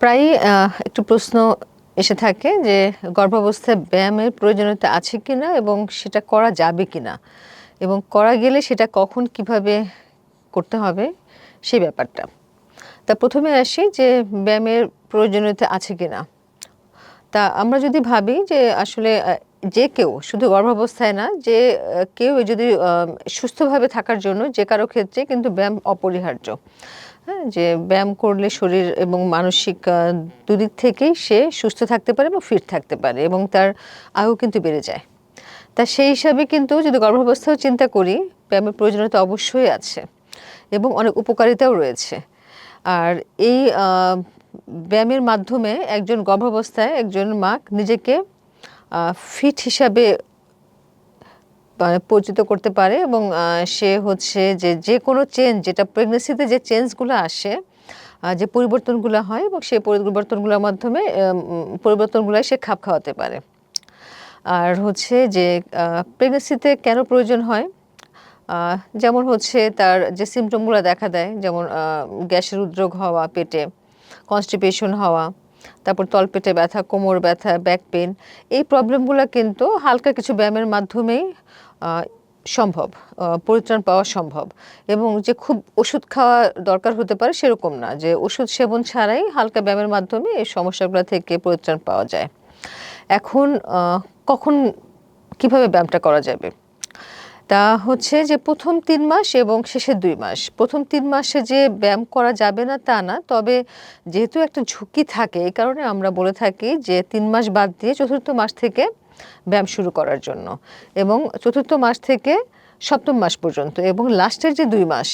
প্রায়ই একটু প্রশ্ন এসে থাকে যে গর্ভাবস্থায় ব্যায়ামের প্রয়োজনীয়তা আছে কিনা এবং সেটা করা যাবে কিনা? এবং করা গেলে সেটা কখন কীভাবে করতে হবে সেই ব্যাপারটা। তা প্রথমে আসি যে ব্যায়ামের প্রয়োজনীয়তা আছে কিনা। তা আমরা যদি ভাবি যে আসলে যে কেউ, শুধু গর্ভাবস্থায় না, যে কেউ যদি সুস্থভাবে থাকার জন্য যে কারও ক্ষেত্রে কিন্তু ব্যায়াম অপরিহার্য। হ্যাঁ যে ব্যায়াম করলে শরীর এবং মানসিক দুদিক থেকেই সে সুস্থ থাকতে পারে এবং ফিট থাকতে পারে এবং তার আয়ু কিন্তু বেড়ে যায়। তা সেই হিসাবে কিন্তু যদি গর্ভাবস্থাও চিন্তা করি, ব্যায়ামের প্রয়োজনীয়তা অবশ্যই আছে এবং অনেক উপকারিতাও রয়েছে। আর এই ব্যায়ামের মাধ্যমে একজন গর্ভাবস্থায় একজন মা নিজেকে ফিট হিসাবে মানে পরিচিত করতে পারে এবং সে হচ্ছে যে যে কোনো চেঞ্জ যেটা প্রেগনেন্সিতে যে চেঞ্জগুলো আসে যে পরিবর্তনগুলো হয় এবং সেই পরিবর্তনগুলোর মাধ্যমে পরিবর্তনগুলো সে খাপ খাওয়াতে পারে। আর হচ্ছে যে প্রেগনেন্সিতে কেন প্রয়োজন হয়? যেমন হচ্ছে তার যে সিমটমগুলো দেখা দেয়, যেমন গ্যাসের উদ্রোগ হওয়া, পেটে কনস্টিপেশন হওয়া তারপর তলপেটে ব্যথা, কোমর ব্যথা ব্যাক পেন এই প্রবলেমগুলো কিন্তু হালকা কিছু ব্যায়ামের মাধ্যমেই সম্ভব পরিত্রাণ পাওয়া সম্ভব। এবং যে খুব ওষুধ খাওয়া দরকার হতে পারে সেরকম না, যে ওষুধ সেবন ছাড়াই হালকা ব্যায়ামের মাধ্যমে এই সমস্যাগুলো থেকে পরিত্রাণ পাওয়া যায়। এখন কখন কীভাবে ব্যায়ামটা করা যাবে? তা হচ্ছে যে প্রথম তিন মাস এবং শেষের দুই মাস। প্রথম তিন মাসে যে ব্যায়াম করা যাবে না তা না, তবে যেহেতু একটা ঝুঁকি থাকে, এই কারণে আমরা বলে থাকি যে তিন মাস বাদ দিয়ে চতুর্থ মাস থেকে ব্যায়াম শুরু করার জন্য এবং চতুর্থ মাস থেকে সপ্তম মাস পর্যন্ত এবং লাস্টের যে দুই মাস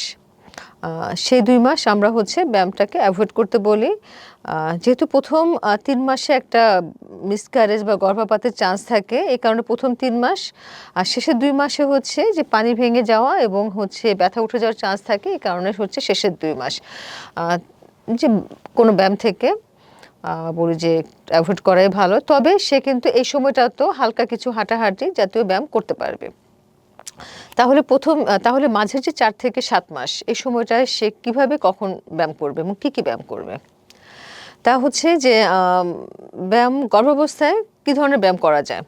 সেই দুই মাস আমরা হচ্ছে ব্যায়ামটাকে অ্যাভয়েড করতে বলি। যেহেতু প্রথম তিন মাসে একটা মিসক্যারেজ বা গর্ভপাতের চান্স থাকে, এই কারণে প্রথম তিন মাস। আর শেষের দুই মাসে হচ্ছে যে পানি ভেঙে যাওয়া এবং হচ্ছে ব্যথা উঠে যাওয়ার চান্স থাকে, এই কারণে হচ্ছে শেষের দুই মাস। যে কোনো ব্যায়াম থেকে বলি যে অ্যাভয়েড করাই ভালো। তবে সে কিন্তু এই সময়টা তো হালকা কিছু হাঁটাহাঁটি জাতীয় ব্যায়াম করতে পারবে। তাহলে প্রথম তাহলে মাঝের যে চার থেকে সাত মাস, এই সময়টায় সে কীভাবে কখন ব্যায়াম করবে এবং কী কী ব্যায়াম করবে? তা হচ্ছে যে ব্যায়াম গর্ভাবস্থায় কী ধরনের ব্যায়াম করা যায়?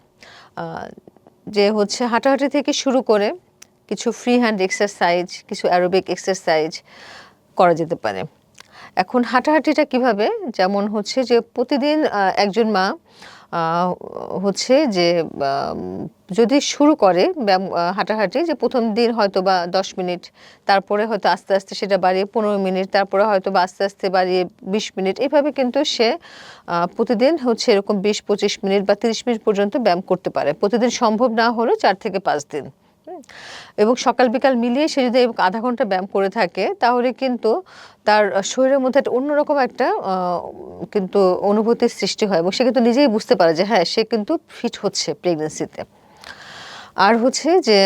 যে হচ্ছে হাঁটাহাঁটি থেকে শুরু করে কিছু ফ্রি হ্যান্ড এক্সারসাইজ কিছু অ্যারোবিক এক্সারসাইজ করা যেতে পারে। এখন হাঁটাহাঁটিটা কীভাবে? যেমন হচ্ছে যে প্রতিদিন একজন মা হচ্ছে যে যদি শুরু করে ব্যায়াম হাঁটাহাঁটি, যে প্রথম দিন হয়তো বা দশ মিনিট, তারপরে হয়তো আস্তে আস্তে সেটা বাড়িয়ে পনেরো মিনিট, তারপরে হয়তো বা আস্তে আস্তে বাড়িয়ে বিশ মিনিট, এভাবে কিন্তু সে প্রতিদিন হচ্ছে এরকম বিশ পঁচিশ মিনিট বা তিরিশ মিনিট পর্যন্ত ব্যায়াম করতে পারে প্রতিদিন সম্ভব না হলেও চার থেকে পাঁচ দিন। এবং সকাল বিকাল মিলিয়ে সে যদি আধা ঘণ্টা ব্যায়াম করে থাকে, তাহলে কিন্তু তার শরীরের মধ্যে একটা অন্যরকম একটা কিন্তু অনুভূতির সৃষ্টি হয় এবং সে কিন্তু নিজেই বুঝতে পারে যে হ্যাঁ সে কিন্তু ফিট হচ্ছে প্রেগনেন্সিতে আর হচ্ছে যে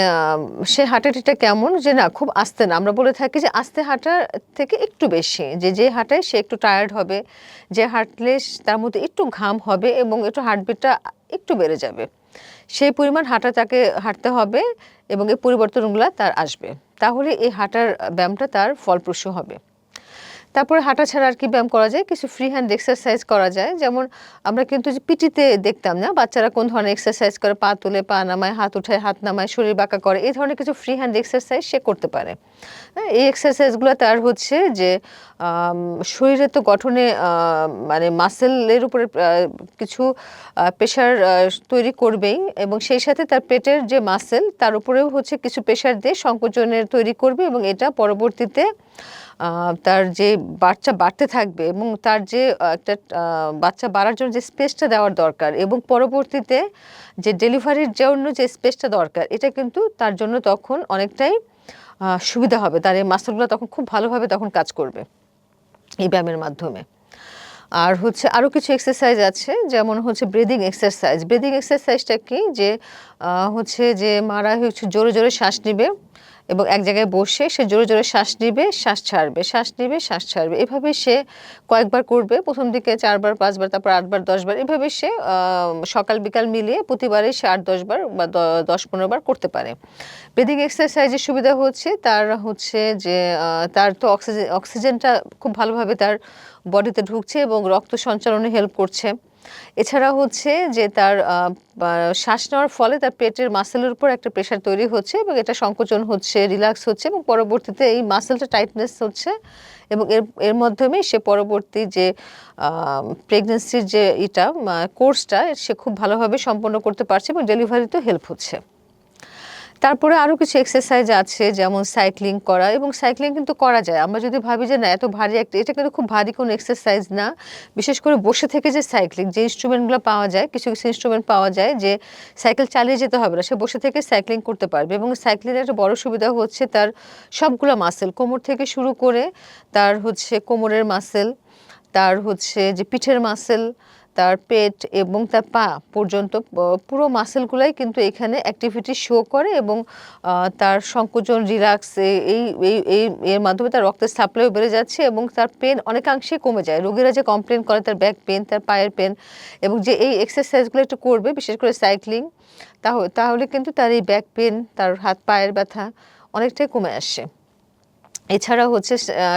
সে হাঁটাটিটা কেমন যে না, খুব আস্তে না। আমরা বলে থাকি যে আস্তে হাঁটার থেকে একটু বেশি। যে যে হাঁটায় সে একটু টায়ার্ড হবে, যে হাঁটলে তার মধ্যে একটু ঘাম হবে এবং একটু হার্টবিটটা একটু বেড়ে যাবে। সেই পরিমাণ হাঁটা তাকে হাঁটতে হবে এবং এই পরিবর্তনগুলো তার আসবে। তাহলে এই হাঁটার ব্যায়ামটা তার ফলপ্রসূ হবে। তারপরে হাঁটা ছাড়া আর কি ব্যায়াম করা যায় কিছু ফ্রি হ্যান্ড এক্সারসাইজ করা যায়। যেমন আমরা কিন্তু যে পিটিতে দেখতাম না বাচ্চারা কোন ধরনের এক্সারসাইজ করে পা তুলে পা নামায় হাত উঠায় হাত নামায় শরীর বাঁকা করে এই ধরনের কিছু ফ্রি হ্যান্ড এক্সারসাইজ সে করতে পারে। হ্যাঁ, এই এক্সারসাইজগুলো তার হচ্ছে যে আম, শরীরে তো গঠনে মানে মাসেলের উপরে কিছু প্রেশার তৈরি করবেই এবং সেই সাথে তার পেটের যে মাসেল তার উপরেও হচ্ছে কিছু প্রেশার দিয়ে সংকোচনের তৈরি করবে এবং এটা পরবর্তীতে তার যে বাচ্চা বাড়তে থাকবে এবং তার যে একটা বাচ্চা বাড়ার জন্য যে স্পেসটা দেওয়ার দরকার এবং পরবর্তীতে যে ডেলিভারির জন্য যে স্পেসটা দরকার, এটা কিন্তু তার জন্য তখন অনেকটাই সুবিধা হবে। তার এই মাসেলগুলো তখন খুব ভালোভাবে তখন কাজ করবে এই ব্যায়ামের মাধ্যমে। আর হচ্ছে আরও কিছু এক্সারসাইজ আছে, যেমন হচ্ছে ব্রিদিং এক্সারসাইজ ব্রিদিং এক্সারসাইজটা কি? যে হচ্ছে যে মারা হচ্ছে জোরে জোরে শ্বাস নিবে এবং এক জায়গায় বসে সে জোরে জোরে শ্বাস নিবে, শ্বাস ছাড়বে, শ্বাস নিবে, শ্বাস ছাড়বে। এভাবে সে কয়েকবার করবে, প্রথম দিকে চারবার, পাঁচবার, তারপর আটবার, দশবার। এভাবে সে সকাল বিকাল মিলিয়ে প্রতিবারে সে আট, দশবার বা দশ পনেরো বার করতে পারে। ব্রিদিং এক্সারসাইজের সুবিধা হচ্ছে, তার হচ্ছে যে তার তো অক্সিজেন, অক্সিজেনটা খুব ভালোভাবে তার বডিতে ঢুকছে এবং রক্ত সঞ্চালনে হেল্প করছে। এছাড়া হচ্ছে যে তার শ্বাস নেওয়ার ফলে তার পেটের মাসেলের উপর একটা প্রেশার তৈরি হচ্ছে এবং এটা সংকোচন হচ্ছে রিল্যাক্স হচ্ছে এবং পরবর্তীতে এই মাসেলটা টাইটনেস হচ্ছে এবং এর এর মাধ্যমে সে পরবর্তী যে প্রেগনেন্সির যে এটা কোর্সটা সে খুব ভালোভাবে সম্পন্ন করতে পারছে এবং ডেলিভারিতেও হেল্প হচ্ছে। তারপরে আরও কিছু এক্সারসাইজ আছে, যেমন সাইক্লিং করা এবং সাইক্লিং কিন্তু করা যায়। আমরা যদি ভাবি যে না, এত ভারী একটা, এটা কিন্তু খুব ভারী কোনো এক্সারসাইজ না। বিশেষ করে বসে থেকে যে সাইক্লিং যে ইনস্ট্রুমেন্টগুলো পাওয়া যায়, কিছু কিছু ইনস্ট্রুমেন্ট পাওয়া যায় যে সাইকেল চালিয়ে যেতে হবে না, সে বসে থেকে সাইক্লিং করতে পারবে এবং সাইক্লিংয়ের একটা বড় সুবিধা হচ্ছে তার সবগুলো মাসেল কোমর থেকে শুরু করে তার হচ্ছে কোমরের মাসেল তার হচ্ছে যে পিঠের মাসেল তার পেট এবং তার পা পর্যন্ত পুরো মাসেলগুলাই কিন্তু এখানে অ্যাক্টিভিটি শো করে এবং তার সংকোচন রিল্যাক্স এই এই এর মাধ্যমে তার রক্তের সাপ্লাইও বেড়ে যাচ্ছে এবং তার পেন অনেকাংশে কমে যায়। রোগীরা যে কমপ্লেন করে তার ব্যাক পেন তার পায়ের পেন এবং যে এই এক্সারসাইজগুলো একটু করবে, বিশেষ করে সাইক্লিং তাহলে কিন্তু তার এই ব্যাক পেন তার হাত, পায়ের ব্যথা অনেকটাই কমে আসে। এছাড়া হচ্ছে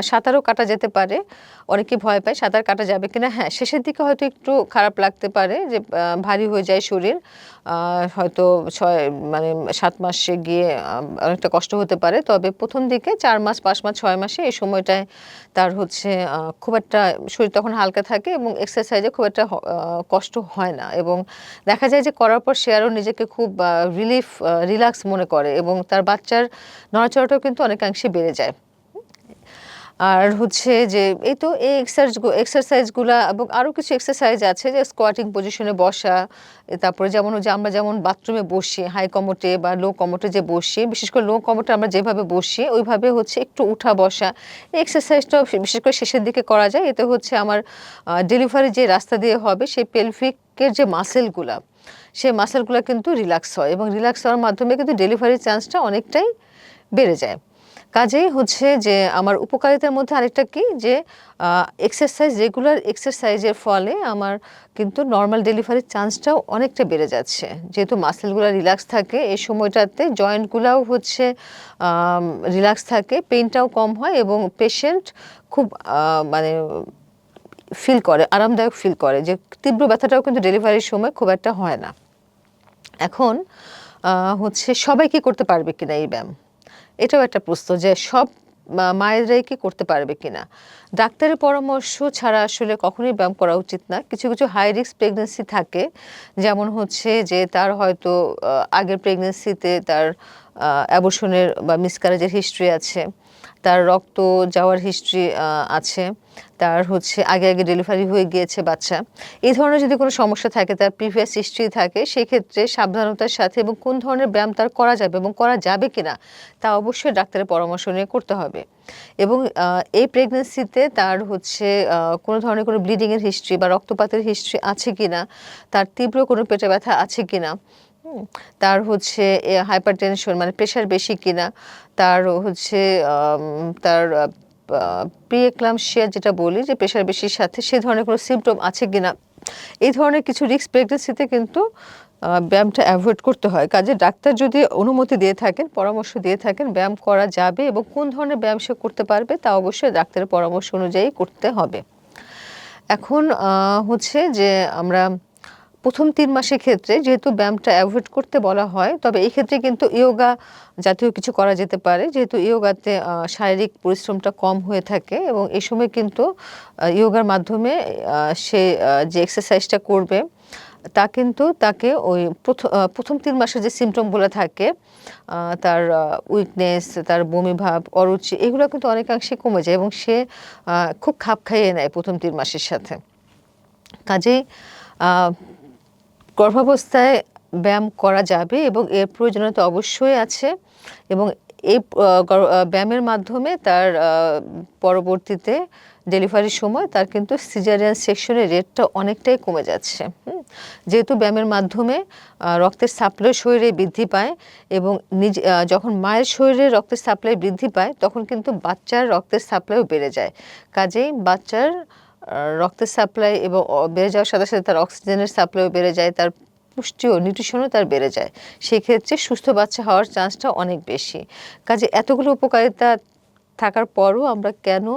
সাঁতারও কাটা যেতে পারে। অনেকে ভয় পায় সাঁতার কাটা যাবে কিনা। হ্যাঁ শেষের দিকে হয়তো একটু খারাপ লাগতে পারে যে ভারী হয়ে যায় শরীর। হয়তো ছয় মানে সাত মাসে গিয়ে অনেকটা কষ্ট হতে পারে। তবে প্রথম দিকে চার মাস, পাঁচ মাস, ছয় মাসে এই সময়টায় তার হচ্ছে খুব একটা শরীর তখন হালকা থাকে এবং এক্সারসাইজে খুব একটা কষ্ট হয় না। এবং দেখা যায় যে, করার পর সে আরও নিজেকে খুব রিলিফ রিল্যাক্স মনে করে এবং তার বাচ্চার নড়াচড়াটাও কিন্তু অনেকাংশে বেড়ে যায়। আর হচ্ছে যে এই তো এই এক্সারসাইজ এক্সারসাইজগুলো এবং আরও কিছু এক্সারসাইজ আছে যে স্কোয়াটিং পজিশনে বসা তারপরে যেমন হচ্ছে আমরা যেমন বাথরুমে বসি হাই কমোটে বা লো কমোটে যে বসি, বিশেষ করে লো কমোটে আমরা যেভাবে বসি, ওইভাবে হচ্ছে একটু উঠা বসা। এই এক্সারসাইজটা বিশেষ করে শেষের দিকে করা যায়। এতে হচ্ছে আমার ডেলিভারি যে রাস্তা দিয়ে হবে সেই পেলফিকের যে মাসেলগুলা সেই মাসেলগুলো কিন্তু রিল্যাক্স হয় এবং রিল্যাক্স হওয়ার মাধ্যমে কিন্তু ডেলিভারির চান্সটা অনেকটাই বেড়ে যায়। কাজেই হচ্ছে যে আমার উপকারিতার মধ্যে আরেকটা কি? যে এক্সারসাইজ রেগুলার এক্সারসাইজের ফলে আমার কিন্তু নর্মাল ডেলিভারির চান্সটাও অনেকটা বেড়ে যাচ্ছে। যেহেতু মাসেলগুলো রিল্যাক্স থাকে, এই সময়টাতে জয়েন্টগুলোও হচ্ছে রিল্যাক্স থাকে পেইনটাও কম হয় এবং পেশেন্ট খুব মানে ফিল করে, আরামদায়ক ফিল করে যে তীব্র ব্যথাটাও কিন্তু ডেলিভারির সময় খুব একটা হয় না। এখন হচ্ছে সবাই কি করতে পারবে কিনা এই ব্যায়াম? এটাও একটা প্রশ্ন যে সব মায়েরাই কি করতে পারবে কিনা? ডাক্তারের পরামর্শ ছাড়া আসলে কখনোই ব্যায়াম করা উচিত না। কিছু কিছু হাই রিস্ক প্রেগনেন্সি থাকে, যেমন হচ্ছে যে তার হয়তো আগের প্রেগনেন্সিতে তার অ্যাবর্শনের বা মিসকারেজের হিস্ট্রি আছে। তার রক্ত যাওয়ার হিস্ট্রি আছে। তার হচ্ছে আগে আগে ডেলিভারি হয়ে গিয়েছে বাচ্চা। এই ধরনের যদি কোনো সমস্যা থাকে তার প্রিভিয়াস হিস্ট্রি থাকে সেক্ষেত্রে সাবধানতার সাথে এবং কোন ধরনের ব্যায়াম তার করা যাবে এবং করা যাবে কি না তা অবশ্যই ডাক্তারের পরামর্শ নিয়ে করতে হবে। এবং এই প্রেগনেন্সিতে তার হচ্ছে কোনো ধরনের কোনো ব্লিডিংয়ের হিস্ট্রি বা রক্তপাতের হিস্ট্রি আছে কিনা তার তীব্র কোনো পেটে ব্যথা আছে কিনা হুম, তার হচ্ছে হাইপার টেনশন মানে প্রেশার বেশি কিনা, তার হচ্ছে তার প্রিয়েক্লামশিয়া যেটা বলি, যে প্রেশার বেশির সাথে সে ধরনের কোনো সিমটম আছে কিনা, এই ধরনের কিছু রিস্ক প্রেগনেন্সিতে কিন্তু ব্যায়ামটা অ্যাভয়েড করতে হয়। কাজে ডাক্তার যদি অনুমতি দিয়ে থাকেন, পরামর্শ দিয়ে থাকেন, ব্যায়াম করা যাবে এবং কোন ধরনের ব্যায়াম সে করতে পারবে, তা অবশ্যই ডাক্তারের পরামর্শ অনুযায়ী করতে হবে। এখন হচ্ছে যে আমরা প্রথম তিন মাসের ক্ষেত্রে যেহেতু ব্যায়ামটা অ্যাভয়েড করতে বলা হয়, তবে এই ক্ষেত্রে কিন্তু ইয়োগা জাতীয় কিছু করা যেতে পারে। যেহেতু ইয়োগাতে শারীরিক পরিশ্রমটা কম হয়ে থাকে এবং এই সময় কিন্তু ইয়োগার মাধ্যমে সে যে এক্সারসাইজটা করবে, তা কিন্তু তাকে ওই প্রথম প্রথম তিন মাসের যে সিমটমগুলো থাকে তার উইকনেস তার বমি ভাব, অরুচি, এগুলো কিন্তু অনেকাংশে কমে যায় এবং সে খুব খাপ খাইয়ে নেয় প্রথম তিন মাসের সাথে। কাজেই গর্ভাবস্থায় ব্যায়াম করা যাবে এবং এর প্রয়োজনীয়তা অবশ্যই আছে এবং এই ব্যায়ামের মাধ্যমে তার পরবর্তীতে ডেলিভারির সময় তার কিন্তু সিজারিয়ান সেকশনের রেটটা অনেকটাই কমে যাচ্ছে যেহেতু ব্যায়ামের মাধ্যমে রক্তের সাপ্লাই শরীরে বৃদ্ধি পায় এবং নিজ যখন মায়ের শরীরে রক্তের সাপ্লাই বৃদ্ধি পায়, তখন কিন্তু বাচ্চার রক্তের সাপ্লাইও বেড়ে যায়। কাজেই বাচ্চার রক্তের সাপ্লাই এবং বেড়ে যাওয়ার সাথে সাথে তার অক্সিজেনের সাপ্লাইও বেড়ে যায়, তার পুষ্টিও নিউট্রিশনও তার বেড়ে যায়। সেক্ষেত্রে সুস্থ বাচ্চা হওয়ার চান্সটা অনেক বেশি। কাজে এতগুলো উপকারিতা থাকার পরও আমরা কেন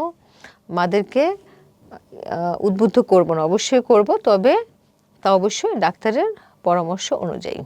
মাদেরকে উদ্বুদ্ধ করব না? অবশ্যই করব, তবে তা অবশ্যই ডাক্তারের পরামর্শ অনুযায়ী।